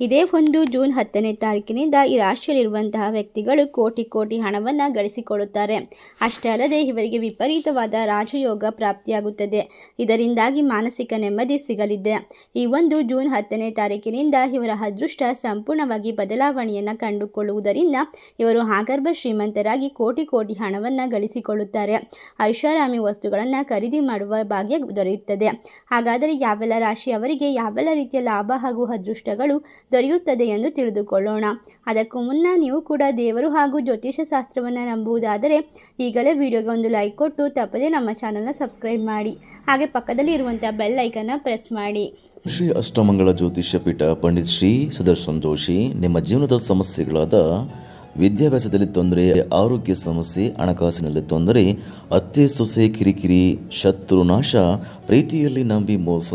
ಇದೇ ಒಂದು ಜೂನ್ ಹತ್ತನೇ ತಾರೀಕಿನಿಂದ ಈ ರಾಶಿಯಲ್ಲಿರುವಂತಹ ವ್ಯಕ್ತಿಗಳು ಕೋಟಿ ಕೋಟಿ ಹಣವನ್ನು ಗಳಿಸಿಕೊಳ್ಳುತ್ತಾರೆ ಅಷ್ಟೇ ಅಲ್ಲದೆ ಇವರಿಗೆ ವಿಪರೀತವಾದ ರಾಜಯೋಗ ಪ್ರಾಪ್ತಿಯಾಗುತ್ತದೆ. ಇದರಿಂದಾಗಿ ಮಾನಸಿಕ ನೆಮ್ಮದಿ ಸಿಗಲಿದೆ. ಈ ಒಂದು ಜೂನ್ ಹತ್ತನೇ ತಾರೀಕಿನಿಂದ ಇವರ ಅದೃಷ್ಟ ಸಂಪೂರ್ಣವಾಗಿ ಬದಲಾವಣೆಯನ್ನು ಕಂಡುಕೊಳ್ಳುವುದರಿಂದ ಇವರು ಆಗರ್ಭ ಶ್ರೀಮಂತರಾಗಿ ಕೋಟಿ ಕೋಟಿ ಹಣವನ್ನು ಗಳಿಸಿಕೊಳ್ಳುತ್ತಾರೆ. ಐಷಾರಾಮಿ ವಸ್ತುಗಳನ್ನು ಖರೀದಿ ಮಾಡುವ ಭಾಗ್ಯ ದೊರೆಯುತ್ತದೆ. ಹಾಗಾದರೆ ಯಾವೆಲ್ಲ ರಾಶಿಯವರಿಗೆ ಯಾವೆಲ್ಲ ರೀತಿಯ ಲಾಭ ಹಾಗೂ ಅದೃಷ್ಟಗಳು ದೊರೆಯುತ್ತದೆ ಎಂದು ತಿಳಿದುಕೊಳ್ಳೋಣ. ಅದಕ್ಕೂ ಮುನ್ನ ನೀವು ಕೂಡ ದೇವರು ಹಾಗೂ ಜ್ಯೋತಿಷ ಶಾಸ್ತ್ರವನ್ನು ನಂಬುವುದಾದರೆ ಈಗಲೇ ವಿಡಿಯೋಗೆ ಒಂದು ಲೈಕ್ ಕೊಟ್ಟು ತಪ್ಪದೇ ನಮ್ಮ ಚಾನಲ್ನ ಸಬ್ಸ್ಕ್ರೈಬ್ ಮಾಡಿ. ಹಾಗೆ ಪಕ್ಕದಲ್ಲಿ ಇರುವಂಥ ಬೆಲ್ ಐಕನ್ನ ಪ್ರೆಸ್ ಮಾಡಿ. ಶ್ರೀ ಅಷ್ಟಮಂಗಳ ಜ್ಯೋತಿಷ್ಯ ಪೀಠ ಪಂಡಿತ್ ಶ್ರೀ ಸುದರ್ಶನ್ ಜೋಶಿ, ನಿಮ್ಮ ಜೀವನದ ಸಮಸ್ಯೆಗಳಾದ ವಿದ್ಯಾಭ್ಯಾಸದಲ್ಲಿ ತೊಂದರೆ, ಆರೋಗ್ಯ ಸಮಸ್ಯೆ, ಹಣಕಾಸಿನಲ್ಲಿ ತೊಂದರೆ, ಅತ್ತೆ ಸೊಸೆ ಕಿರಿಕಿರಿ, ಶತ್ರು ನಾಶ, ಪ್ರೀತಿಯಲ್ಲಿ ನಂಬಿ ಮೋಸ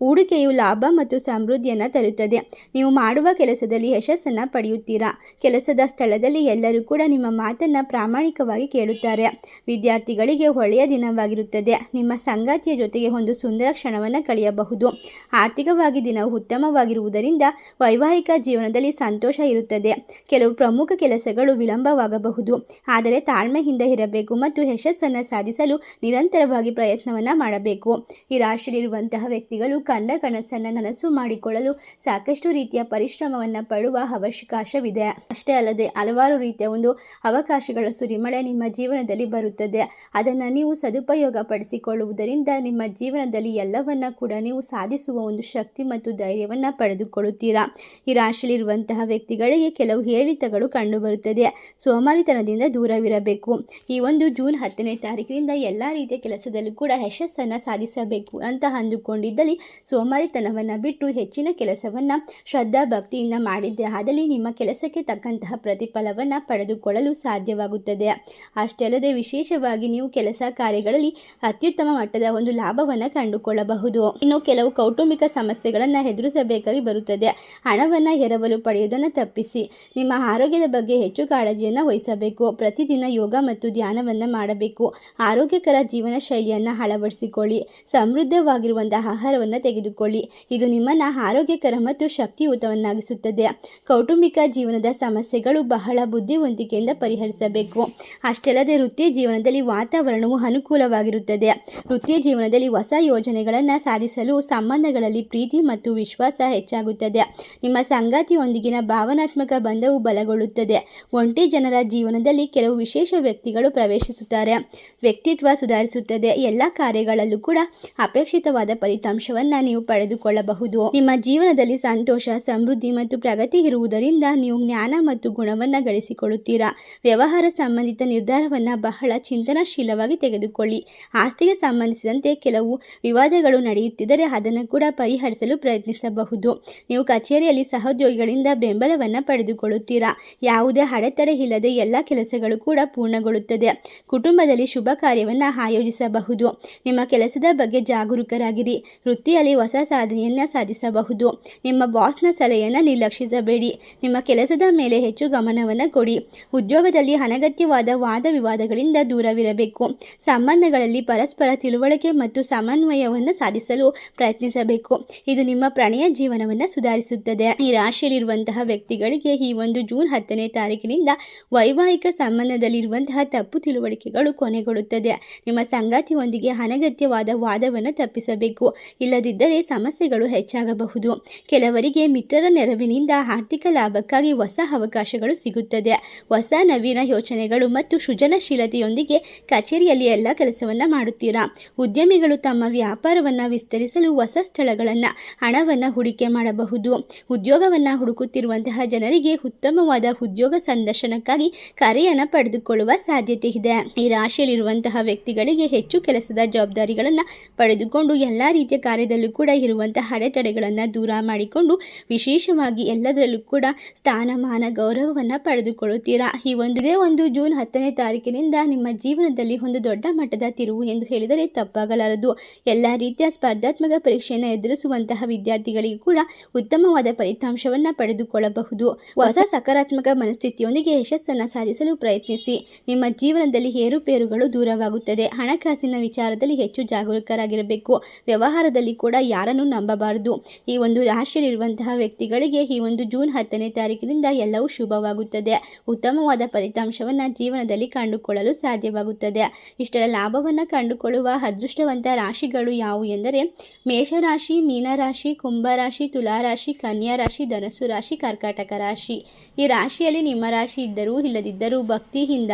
ಹೂಡಿಕೆಯು ಲಾಭ ಮತ್ತು ಸಮೃದ್ಧಿಯನ್ನು ತರುತ್ತದೆ. ನೀವು ಮಾಡುವ ಕೆಲಸದಲ್ಲಿ ಯಶಸ್ಸನ್ನು ಪಡೆಯುತ್ತೀರಾ? ಕೆಲಸದ ಸ್ಥಳದಲ್ಲಿ ಎಲ್ಲರೂ ಕೂಡ ನಿಮ್ಮ ಮಾತನ್ನು ಪ್ರಾಮಾಣಿಕವಾಗಿ ಕೇಳುತ್ತಾರೆ. ವಿದ್ಯಾರ್ಥಿಗಳಿಗೆ ಒಳ್ಳೆಯ ದಿನವಾಗಿರುತ್ತದೆ. ನಿಮ್ಮ ಸಂಗಾತಿಯ ಜೊತೆಗೆ ಒಂದು ಸುಂದರ ಕ್ಷಣವನ್ನು ಕಳೆಯಬಹುದು. ಆರ್ಥಿಕವಾಗಿ ದಿನವು ಉತ್ತಮವಾಗಿರುವುದರಿಂದ ವೈವಾಹಿಕ ಜೀವನದಲ್ಲಿ ಸಂತೋಷ ಇರುತ್ತದೆ. ಕೆಲವು ಪ್ರಮುಖ ಕೆಲಸಗಳು ವಿಳಂಬವಾಗಬಹುದು. ಆದರೆ ತಾಳ್ಮೆಯಿಂದ ಇರಬೇಕು ಮತ್ತು ಯಶಸ್ಸನ್ನು ಸಾಧಿಸಲು ನಿರಂತರವಾಗಿ ಪ್ರಯತ್ನವನ್ನು ಮಾಡಬೇಕು. ಈ ರಾಶಿಯಲ್ಲಿರುವಂತಹ ವ್ಯಕ್ತಿಗಳು ಕಂಡ ಕನಸನ್ನು ನನಸು ಮಾಡಿಕೊಳ್ಳಲು ಸಾಕಷ್ಟು ರೀತಿಯ ಪರಿಶ್ರಮವನ್ನು ಪಡುವ ಅವಕಾಶವಿದೆ. ಅಷ್ಟೇ ಅಲ್ಲದೆ ಹಲವಾರು ರೀತಿಯ ಒಂದು ಅವಕಾಶಗಳ ಸುರಿಮಳೆ ನಿಮ್ಮ ಜೀವನದಲ್ಲಿ ಬರುತ್ತದೆ. ಅದನ್ನು ನೀವು ಸದುಪಯೋಗ ಪಡಿಸಿಕೊಳ್ಳುವುದರಿಂದ ನಿಮ್ಮ ಜೀವನದಲ್ಲಿ ಎಲ್ಲವನ್ನ ಕೂಡ ನೀವು ಸಾಧಿಸುವ ಒಂದು ಶಕ್ತಿ ಮತ್ತು ಧೈರ್ಯವನ್ನು ಪಡೆದುಕೊಳ್ಳುತ್ತೀರಾ? ಈ ರಾಶಿಯಲ್ಲಿರುವಂತಹ ವ್ಯಕ್ತಿಗಳಿಗೆ ಕೆಲವು ಏರಿಳಿತಗಳು ಕಂಡುಬರುತ್ತದೆ. ಸೋಮಾರಿತನದಿಂದ ದೂರವಿರಬೇಕು. ಈ ಒಂದು ಜೂನ್ ಹತ್ತನೇ ತಾರೀಕಿನಿಂದ ಎಲ್ಲ ರೀತಿಯ ಕೆಲಸದಲ್ಲೂ ಕೂಡ ಯಶಸ್ಸನ್ನು ಸಾಧಿಸಬೇಕು ಅಂತ ಅಂದುಕೊಂಡಿದ್ದಲ್ಲಿ ಸೋಮಾರಿತನವನ್ನು ಬಿಟ್ಟು ಹೆಚ್ಚಿನ ಕೆಲಸವನ್ನು ಶ್ರದ್ಧಾ ಭಕ್ತಿಯಿಂದ ಮಾಡಿದ್ದೆ. ಆದಲ್ಲಿ ನಿಮ್ಮ ಕೆಲಸಕ್ಕೆ ತಕ್ಕಂತಹ ಪ್ರತಿಫಲವನ್ನು ಪಡೆದುಕೊಳ್ಳಲು ಸಾಧ್ಯವಾಗುತ್ತದೆ. ಅಷ್ಟೇ ಅಲ್ಲದೆ ವಿಶೇಷವಾಗಿ ನೀವು ಕೆಲಸ ಕಾರ್ಯಗಳಲ್ಲಿ ಅತ್ಯುತ್ತಮ ಮಟ್ಟದ ಒಂದು ಲಾಭವನ್ನು ಕಂಡುಕೊಳ್ಳಬಹುದು. ಇನ್ನು ಕೆಲವು ಕೌಟುಂಬಿಕ ಸಮಸ್ಯೆಗಳನ್ನು ಎದುರಿಸಬೇಕಾಗಿ ಬರುತ್ತದೆ. ಹಣವನ್ನು ಎರವಲು ಪಡೆಯುವುದನ್ನು ತಪ್ಪಿಸಿ. ನಿಮ್ಮ ಆರೋಗ್ಯದ ಬಗ್ಗೆ ಹೆಚ್ಚು ಕಾಳಜಿಯನ್ನು ವಹಿಸಬೇಕು. ಪ್ರತಿದಿನ ಯೋಗ ಮತ್ತು ಧ್ಯಾನವನ್ನು ಮಾಡಬೇಕು. ಆರೋಗ್ಯಕರ ಜೀವನ ಶೈಲಿಯನ್ನು ಅಳವಡಿಸಿಕೊಳ್ಳಿ. ಸಮೃದ್ಧವಾಗಿರುವಂತಹ ಆಹಾರವನ್ನು ತೆಗೆದುಕೊಳ್ಳಿ. ಇದು ನಿಮ್ಮನ್ನು ಆರೋಗ್ಯಕರ ಮತ್ತು ಶಕ್ತಿಯುತವನ್ನಾಗಿಸುತ್ತದೆ. ಕೌಟುಂಬಿಕ ಜೀವನದ ಸಮಸ್ಯೆಗಳು ಬಹಳ ಬುದ್ಧಿವಂತಿಕೆಯಿಂದ ಪರಿಹರಿಸಬೇಕು. ಅಷ್ಟಲ್ಲದೆ ವೃತ್ತಿ ಜೀವನದಲ್ಲಿ ವಾತಾವರಣವು ಅನುಕೂಲವಾಗಿರುತ್ತದೆ. ವೃತ್ತಿ ಜೀವನದಲ್ಲಿ ಹೊಸ ಯೋಜನೆಗಳನ್ನು ಸಾಧಿಸಲು ಸಂಬಂಧಗಳಲ್ಲಿ ಪ್ರೀತಿ ಮತ್ತು ವಿಶ್ವಾಸ ಹೆಚ್ಚಾಗುತ್ತದೆ. ನಿಮ್ಮ ಸಂಗಾತಿಯೊಂದಿಗಿನ ಭಾವನಾತ್ಮಕ ಬಂಧವು ಬಲಗೊಳ್ಳುತ್ತದೆ. ಒಂಟಿ ಜನರ ಜೀವನದಲ್ಲಿ ಕೆಲವು ವಿಶೇಷ ವ್ಯಕ್ತಿಗಳು ಪ್ರವೇಶಿಸುತ್ತಾರೆ. ವ್ಯಕ್ತಿತ್ವ ಸುಧಾರಿಸುತ್ತದೆ. ಎಲ್ಲ ಕಾರ್ಯಗಳಲ್ಲೂ ಕೂಡ ಅಪೇಕ್ಷಿತವಾದ ಫಲಿತಾಂಶವನ್ನು ನೀವು ಪಡೆದುಕೊಳ್ಳಬಹುದು. ನಿಮ್ಮ ಜೀವನದಲ್ಲಿ ಸಂತೋಷ, ಸಮೃದ್ಧಿ ಮತ್ತು ಪ್ರಗತಿ ಇರುವುದರಿಂದ ನೀವು ಜ್ಞಾನ ಮತ್ತು ಗುಣವನ್ನು ಗಳಿಸಿಕೊಳ್ಳುತ್ತೀರಾ? ವ್ಯವಹಾರ ಸಂಬಂಧಿತ ನಿರ್ಧಾರವನ್ನು ಬಹಳ ಚಿಂತನಾಶೀಲವಾಗಿ ತೆಗೆದುಕೊಳ್ಳಿ. ಆಸ್ತಿಗೆ ಸಂಬಂಧಿಸಿದಂತೆ ಕೆಲವು ವಿವಾದಗಳು ನಡೆಯುತ್ತಿದ್ದರೆ ಅದನ್ನು ಕೂಡ ಪರಿಹರಿಸಲು ಪ್ರಯತ್ನಿಸಬಹುದು. ನೀವು ಕಚೇರಿಯಲ್ಲಿ ಸಹೋದ್ಯೋಗಿಗಳಿಂದ ಬೆಂಬಲವನ್ನು ಪಡೆದುಕೊಳ್ಳುತ್ತೀರಾ? ಯಾವುದೇ ಅಡೆತಡೆ ಇಲ್ಲದೆ ಎಲ್ಲ ಕೆಲಸಗಳು ಕೂಡ ಪೂರ್ಣಗೊಳ್ಳುತ್ತದೆ. ಕುಟುಂಬದಲ್ಲಿ ಶುಭ ಕಾರ್ಯವನ್ನು ಆಯೋಜಿಸಬಹುದು. ನಿಮ್ಮ ಕೆಲಸದ ಬಗ್ಗೆ ಜಾಗರೂಕರಾಗಿರಿ. ವೃತ್ತಿಯಲ್ಲಿ ಹೊಸ ಸಾಧನೆಯನ್ನು ಸಾಧಿಸಬಹುದು. ನಿಮ್ಮ ಬಾಸ್ನ ಸಲಹೆಯನ್ನು ನಿರ್ಲಕ್ಷಿಸಬೇಡಿ. ನಿಮ್ಮ ಕೆಲಸದ ಮೇಲೆ ಹೆಚ್ಚು ಗಮನವನ್ನು ಕೊಡಿ. ಉದ್ಯೋಗದಲ್ಲಿ ಅನಗತ್ಯವಾದ ವಾದ ವಿವಾದಗಳಿಂದ ದೂರವಿರಬೇಕು. ಸಂಬಂಧಗಳಲ್ಲಿ ಪರಸ್ಪರ ತಿಳುವಳಿಕೆ ಮತ್ತು ಸಮನ್ವಯವನ್ನು ಸಾಧಿಸಲು ಪ್ರಯತ್ನಿಸಬೇಕು. ಇದು ನಿಮ್ಮ ಪ್ರಣಯ ಜೀವನವನ್ನು ಸುಧಾರಿಸುತ್ತದೆ. ಈ ರಾಶಿಯಲ್ಲಿರುವಂತಹ ವ್ಯಕ್ತಿಗಳಿಗೆ ಈ ಒಂದು ಜೂನ್ ಹತ್ತನೇ ತಾರೀಕಿನಿಂದ ವೈವಾಹಿಕ ಸಂಬಂಧದಲ್ಲಿರುವಂತಹ ತಪ್ಪು ತಿಳುವಳಿಕೆಗಳು ಕೊನೆಗೊಳ್ಳುತ್ತದೆ. ನಿಮ್ಮ ಸಂಗಾತಿಯೊಂದಿಗೆ ಅನಗತ್ಯವಾದ ವಾದವನ್ನು ತಪ್ಪಿಸಬೇಕು. ಇಲ್ಲದಿದ್ದರೆ ಸಮಸ್ಯೆಗಳು ಹೆಚ್ಚಾಗಬಹುದು. ಕೆಲವರಿಗೆ ಮಿತ್ರರ ನೆರವಿನಿಂದ ಆರ್ಥಿಕ ಲಾಭಕ್ಕಾಗಿ ಹೊಸ ಅವಕಾಶಗಳು ಸಿಗುತ್ತದೆ. ಹೊಸ ನವೀನ ಯೋಚನೆಗಳು ಮತ್ತು ಸೃಜನಶೀಲತೆಯೊಂದಿಗೆ ಕಚೇರಿಯಲ್ಲಿ ಎಲ್ಲ ಕೆಲಸವನ್ನು ಮಾಡುತ್ತೀರಾ? ಉದ್ಯಮಿಗಳು ತಮ್ಮ ವ್ಯಾಪಾರವನ್ನು ವಿಸ್ತರಿಸಲು ಹೊಸ ಸ್ಥಳಗಳನ್ನು, ಹಣವನ್ನು ಹೂಡಿಕೆ ಮಾಡಬಹುದು. ಉದ್ಯೋಗವನ್ನು ಹುಡುಕುತ್ತಿರುವಂತಹ ಜನರಿಗೆ ಉತ್ತಮವಾದ ಉದ್ಯೋಗ ಸಂದರ್ಶನಕ್ಕಾಗಿ ಕರೆಯನ್ನು ಪಡೆದುಕೊಳ್ಳುವ ಸಾಧ್ಯತೆ ಇದೆ. ಈ ರಾಶಿಯಲ್ಲಿರುವಂತಹ ವ್ಯಕ್ತಿಗಳಿಗೆ ಹೆಚ್ಚು ಕೆಲಸದ ಜವಾಬ್ದಾರಿಗಳನ್ನು ಪಡೆದುಕೊಂಡು ಎಲ್ಲ ರೀತಿಯ ಕಾರ್ಯದಲ್ಲೂ ಜೀವನದಲ್ಲೂ ಕೂಡ ಇರುವಂತಹ ಅಡೆತಡೆಗಳನ್ನು ದೂರ ಮಾಡಿಕೊಂಡು ವಿಶೇಷವಾಗಿ ಎಲ್ಲದರಲ್ಲೂ ಕೂಡ ಸ್ಥಾನಮಾನ, ಗೌರವವನ್ನು ಪಡೆದುಕೊಳ್ಳುತ್ತೀರಾ? ಈ ಒಂದೇ ಒಂದು ಜೂನ್ ಹತ್ತನೇ ತಾರೀಕಿನಿಂದ ನಿಮ್ಮ ಜೀವನದಲ್ಲಿ ಒಂದು ದೊಡ್ಡ ಮಟ್ಟದ ತಿರುವು ಎಂದು ಹೇಳಿದರೆ ತಪ್ಪಾಗಲಾರದು. ಎಲ್ಲ ರೀತಿಯ ಸ್ಪರ್ಧಾತ್ಮಕ ಪರೀಕ್ಷೆಯನ್ನು ಎದುರಿಸುವಂತಹ ವಿದ್ಯಾರ್ಥಿಗಳಿಗೆ ಕೂಡ ಉತ್ತಮವಾದ ಫಲಿತಾಂಶವನ್ನು ಪಡೆದುಕೊಳ್ಳಬಹುದು. ಹೊಸ ಸಕಾರಾತ್ಮಕ ಮನಸ್ಥಿತಿಯೊಂದಿಗೆ ಯಶಸ್ಸನ್ನು ಸಾಧಿಸಲು ಪ್ರಯತ್ನಿಸಿ. ನಿಮ್ಮ ಜೀವನದಲ್ಲಿ ಏರುಪೇರುಗಳು ದೂರವಾಗುತ್ತದೆ. ಹಣಕಾಸಿನ ವಿಚಾರದಲ್ಲಿ ಹೆಚ್ಚು ಜಾಗರೂಕರಾಗಿರಬೇಕು. ವ್ಯವಹಾರದಲ್ಲಿ ಕೂಡ ಯಾರನ್ನು ನಂಬಬಾರದು. ಈ ಒಂದು ರಾಶಿಯಲ್ಲಿರುವಂತಹ ವ್ಯಕ್ತಿಗಳಿಗೆ ಈ ಒಂದು ಜೂನ್ ಹತ್ತನೇ ತಾರೀಕಿನಿಂದ ಎಲ್ಲವೂ ಶುಭವಾಗುತ್ತದೆ. ಉತ್ತಮವಾದ ಫಲಿತಾಂಶವನ್ನು ಜೀವನದಲ್ಲಿ ಕಂಡುಕೊಳ್ಳಲು ಸಾಧ್ಯವಾಗುತ್ತದೆ. ಇಷ್ಟರ ಲಾಭವನ್ನು ಕಂಡುಕೊಳ್ಳುವ ಅದೃಷ್ಟವಂತ ರಾಶಿಗಳು ಯಾವುವು ಎಂದರೆ, ಮೇಷರಾಶಿ, ಮೀನರಾಶಿ, ಕುಂಭರಾಶಿ, ತುಲಾರಾಶಿ ಕನ್ಯಾ ರಾಶಿ ಧನಸ್ಸು ರಾಶಿ, ಕರ್ಕಾಟಕ ರಾಶಿ. ಈ ರಾಶಿಯಲ್ಲಿ ನಿಮ್ಮ ರಾಶಿ ಇದ್ದರೂ ಇಲ್ಲದಿದ್ದರೂ ಭಕ್ತಿಯಿಂದ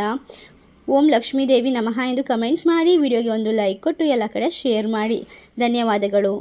ಓಂ ಲಕ್ಷ್ಮೀದೇವಿ ನಮಃ ಎಂದು ಕಮೆಂಟ್ ಮಾಡಿ, ವಿಡಿಯೋಗೆ ಒಂದು ಲೈಕ್ ಕೊಟ್ಟು ಎಲ್ಲ ಕಡೆ ಶೇರ್ ಮಾಡಿ. ಧನ್ಯವಾದಗಳು.